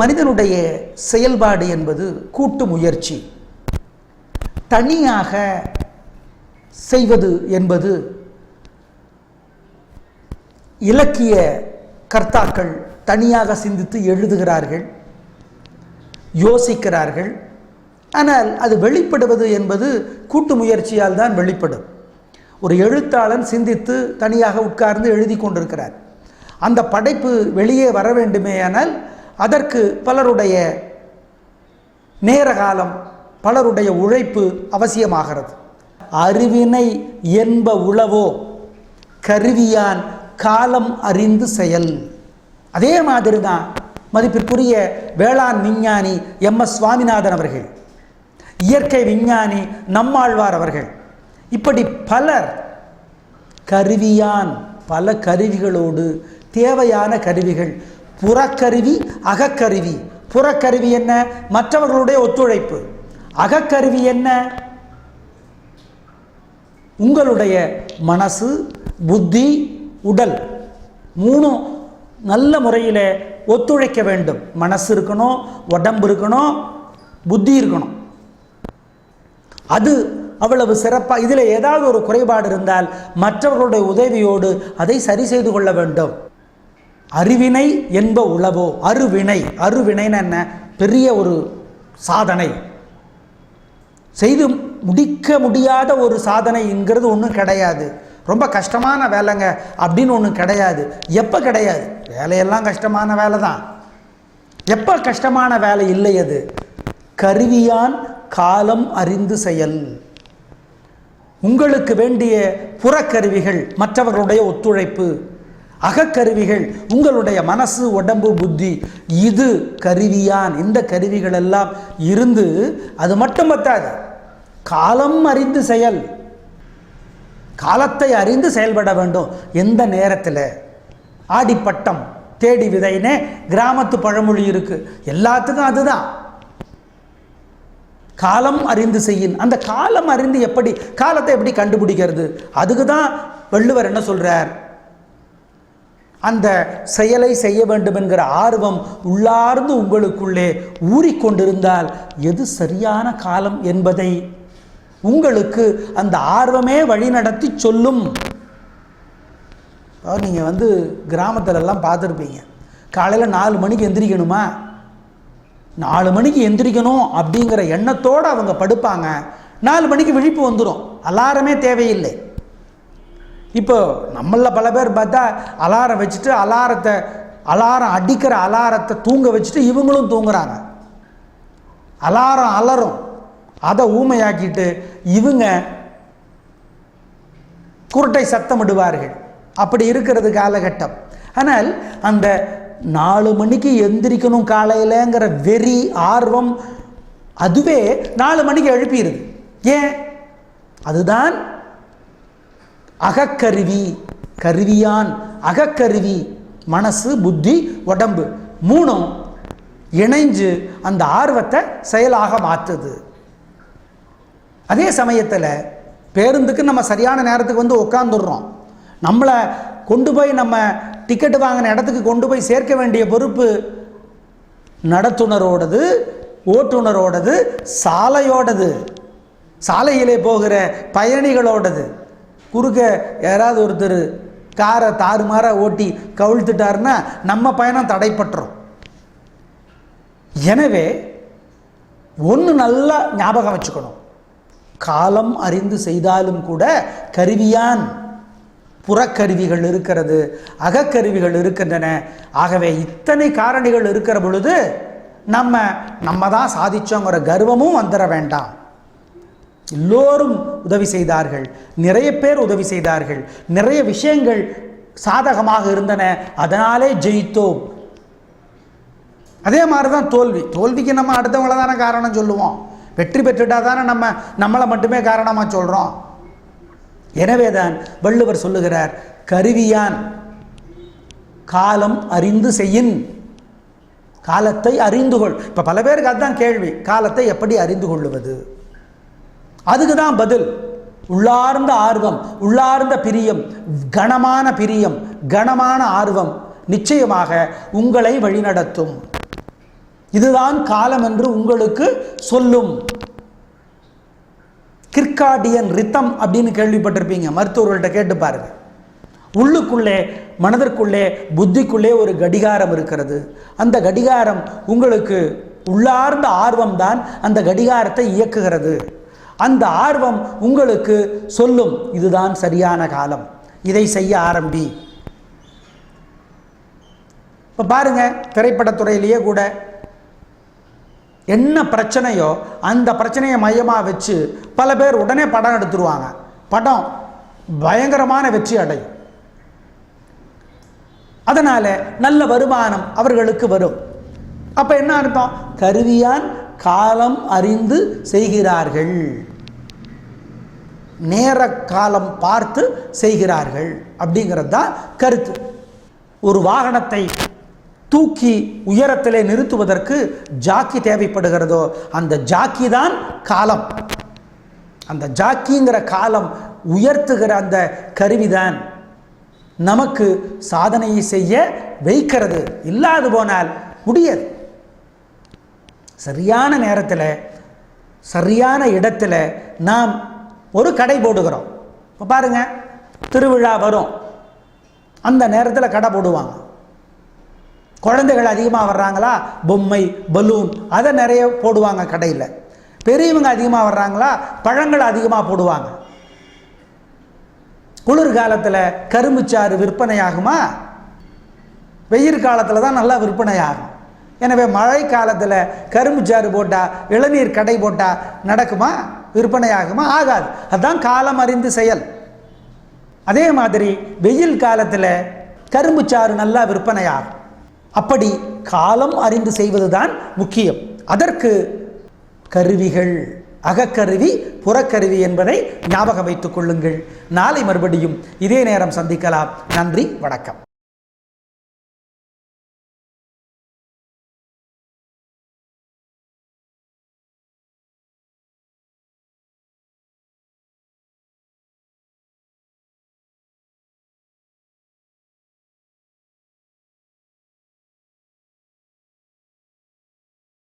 மனிதனுடைய செயல்பாடு என்பது கூட்டு முயற்சி. தனியாக செய்வது என்பது இலக்கிய கர்த்தாக்கள் தனியாக சிந்தித்து எழுதுகிறார்கள் யோசிக்கிறார்கள். ஆனால் அது வெளிப்படுவது என்பது கூட்டு முயற்சியால் தான் வெளிப்படும். ஒரு எழுத்தாளன் சிந்தித்து தனியாக உட்கார்ந்து எழுதி கொண்டிருக்கிறார். அந்த படைப்பு வெளியே வர வேண்டுமேயானால் அதற்கு பலருடைய நேர காலம் பலருடைய உழைப்பு அவசியமாகிறது. அறிவினை என்ப உளவோ கருவியான் காலம் அறிந்து செயல். அதே மாதிரி தான் மதிப்பிற்குரிய வேளாண் விஞ்ஞானி எம். எஸ். சுவாமிநாதன் அவர்கள் இயற்கை விஞ்ஞானி நம்மாழ்வார் அவர்கள். இப்படி பலர் கருவியான் பல கருவிகளோடு தேவையான கருவிகள் புறக்கருவி அகக்கருவி. புறக்கருவி என்ன? மற்றவர்களுடைய ஒத்துழைப்பு. அகக்கருவி என்ன? உங்களுடைய மனசு புத்தி உடல் மூணும் நல்ல முறையில் ஒத்துழைக்க வேண்டும். மனசு இருக்கணும் உடம்பு இருக்கணும் புத்தி இருக்கணும். அது அவ்வளவு சிறப்பாக இதில் ஏதாவது ஒரு குறைபாடு இருந்தால் மற்றவர்களுடைய உதவியோடு அதை சரி செய்து கொள்ள வேண்டும். அறிவினை என்ப உளவோ? அருவினை. அருவினைன்னு என்ன? பெரிய ஒரு சாதனை. செய்து முடிக்க முடியாத ஒரு சாதனைங்கிறது ஒன்றும் கிடையாது. ரொம்ப கஷ்டமான வேலைங்க அப்படின்னு ஒன்றும் கிடையாது. எப்போ கிடையாது? வேலையெல்லாம் கஷ்டமான வேலை தான். எப்போ கஷ்டமான வேலை இல்லை அது? கருவியான் காலம் அறிந்து செயல். உங்களுக்கு வேண்டிய புறக்கருவிகள் மற்றவர்களுடைய ஒத்துழைப்பு. அகக்கருவிகள் உங்களுடைய மனசு உடம்பு புத்தி இது கருவியான். இந்த கருவிகள் எல்லாம் இருந்து அது மட்டும் பத்தாது. காலம் அறிந்து செயல். காலத்தை அறிந்து செயல்பட வேண்டும். எந்த நேரத்தில்? ஆடிப்பட்டம் தேடி விதைனே கிராமத்து பழமொழி இருக்கு. எல்லாத்துக்கும் அதுதான். காலம் அறிந்து செய்யின். அந்த காலம் அறிந்து எப்படி காலத்தை எப்படி கண்டுபிடிக்கிறது? அதுக்கு தான் வள்ளுவர் என்ன சொல்றார்? அந்த செயலை செய்ய வேண்டும் என்கிற ஆர்வம் உள்ளார்ந்து உங்களுக்குள்ளே ஊறிக்கொண்டிருந்தால் எது சரியான காலம் என்பதை உங்களுக்கு அந்த ஆர்வமே வழிநடத்தி சொல்லும். நீங்கள் வந்து கிராமத்திலெல்லாம் பார்த்துருப்பீங்க காலையில் நாலு மணிக்கு எந்திரிக்கணுமா? நாலு மணிக்கு எந்திரிக்கணும் அப்படிங்கிற எண்ணத்தோடு அவங்க படுப்பாங்க. நாலு மணிக்கு விழிப்பு வந்துடும் அலாரமே தேவையில்லை. இப்போ நம்மளில் பல பேர் பார்த்தா அலாரம் வச்சுட்டு அலாரத்தை அலாரம் அடிக்கிற அலாரத்தை தூங்க வச்சுட்டு இவங்களும் தூங்குறாங்க. அலாரம் அலறும். அதை ஊமையாக்கிட்டு இவங்க குருட்டை சத்தமிடுவார்கள் அப்படி இருக்கிறது காலகட்டம். ஆனால் அந்த நாலு மணிக்கு எந்திரிக்கணும் காலையிலங்கிற வெறி ஆர்வம் அதுவே நாலு மணிக்கு எழுப்பிடுது. ஏன்? அதுதான் அகக்கருவி கருவியான் அகக்கருவி மனசு புத்தி உடம்பு மூணும் இணைஞ்சு அந்த ஆர்வத்தை செயலாக மாற்றுது. அதே சமயத்தில் பேருந்துக்கு நம்ம சரியான நேரத்துக்கு வந்து உட்காந்துடுறோம் நம்மளை கொண்டு போய் நம்ம டிக்கெட்டு வாங்கின இடத்துக்கு கொண்டு போய் சேர்க்க வேண்டிய பொறுப்பு நடத்துனரோடது ஓட்டுநரோடது சாலையோடது சாலையிலே போகிற பயணிகளோடது. குறுக்க யாராவது ஒருத்தர் காரை தாறுமாற ஓட்டி கவிழ்த்துட்டாருன்னா நம்ம பயணம் தடைப்பட்டுரும். எனவே ஒன்று நல்லா ஞாபகம் வச்சுக்கணும். காலம் அறிந்து செய்தாலும் கூட கருவியான் புறக்கருவிகள் இருக்கிறது அகக்கருவிகள் இருக்கின்றன. ஆகவே இத்தனை காரணிகள் இருக்கிற பொழுது நம்ம நம்ம தான் சாதிச்சோங்கிற கர்வமும் வந்துட வேண்டாம். எல்லோரும் உதவி செய்தார்கள். நிறைய பேர் உதவி செய்தார்கள். நிறைய விஷயங்கள் சாதகமாக இருந்தன. அதனாலே ஜெயித்தோம். அதே மாதிரி தான் தோல்வி. தோல்விக்கு நம்ம அடுத்தவங்கள தானே காரணம் சொல்லுவோம். வெற்றி பெற்றுட்டா தானே நம்ம நம்மளை மட்டுமே காரணமாக சொல்கிறோம் எனவே தான் வள்ளுவர் சொல்லுகிறார் கருவியான் காலம் அறிந்து செய்யின். காலத்தை அறிந்து கொள். இப்போ பல பேருக்கு அதுதான் கேள்வி. காலத்தை எப்படி அறிந்து கொள்ளுவது? அதுக்கு தான் பதில். உள்ளார்ந்த ஆர்வம் உள்ளார்ந்த பிரியம் கனமான பிரியம் கனமான ஆர்வம் நிச்சயமாக உங்களை வழிநடத்தும். இதுதான் காலம் என்று உங்களுக்கு சொல்லும். கிர்காடியன் ரித்தம் அப்படின்னு கேள்விப்பட்டிருப்பீங்க மருத்துவர்கள்ட்ட கேட்டு பாருங்க. உள்ளுக்குள்ளே மனதிற்குள்ளே புத்திக்குள்ளே ஒரு கடிகாரம் இருக்கிறது. அந்த கடிகாரம் உங்களுக்கு உள்ளார்ந்த ஆர்வம் தான் அந்த கடிகாரத்தை இயக்குகிறது. அந்த ஆர்வம் உங்களுக்கு சொல்லும் இதுதான் சரியான காலம். இதை செய்ய ஆரம்பி. இப்போ பாருங்க திரைப்படத்துறையிலேயே கூட என்ன பிரச்சனையோ அந்த பிரச்சனையை மையமாக வச்சு பல பேர் உடனே படம் எடுத்துருவாங்க. படம் பயங்கரமான வெற்றி அடையும். அதனால் நல்ல வருமானம் அவர்களுக்கு வரும். அப்போ என்ன அர்த்தம்? கருவியான் காலம் அறிந்து செய்கிறார்கள். நேர காலம் பார்த்து செய்கிறார்கள். அப்படிங்கிறது தான் கருத்து. ஒரு வாகனத்தை தூக்கி உயரத்திலே நிறுத்துவதற்கு ஜாக்கி தேவைப்படுகிறதோ அந்த ஜாக்கி தான் காலம். அந்த ஜாக்கிங்கிற காலம் உயர்த்துகிற அந்த கருவிதான் நமக்கு சாதனையை செய்ய வைக்கிறது. இல்லாது போனால் முடியாது. சரியான நேரத்தில் சரியான இடத்துல நாம் ஒரு கடை போடுகிறோம். இப்போ பாருங்க திருவிழா வரும். அந்த நேரத்தில் கடை போடுவாங்க. குழந்தைகள் அதிகமாக வர்றாங்களா? பொம்மை பலூன் அதை நிறைய போடுவாங்க கடையில். பெரியவங்க அதிகமாக வர்றாங்களா? பழங்கள் அதிகமாக போடுவாங்க. குளிர்காலத்தில் கரும்புச்சாறு விற்பனையாகுமா? வெயில் காலத்தில் தான் நல்லா விற்பனை ஆகும் எனவே மழை காலத்தில் கரும்பு சாறு போட்டால் இளநீர் கடை போட்டால் நடக்குமா? விற்பனையாகுமா? ஆகாது. அதுதான் காலம் அறிந்து செயல். அதே மாதிரி வெயில் காலத்தில் கரும்பு சாறு நல்லா விற்பனையாகும். அப்படி காலம் அறிந்து செய்வதுதான் முக்கியம். அதற்கு கருவிகள் அகக்கருவி புறக்கருவி என்பதை ஞாபகம் வைத்துக் கொள்ளுங்கள். நாளை மறுபடியும் இதே நேரம் சந்திக்கலாம். நன்றி வணக்கம்.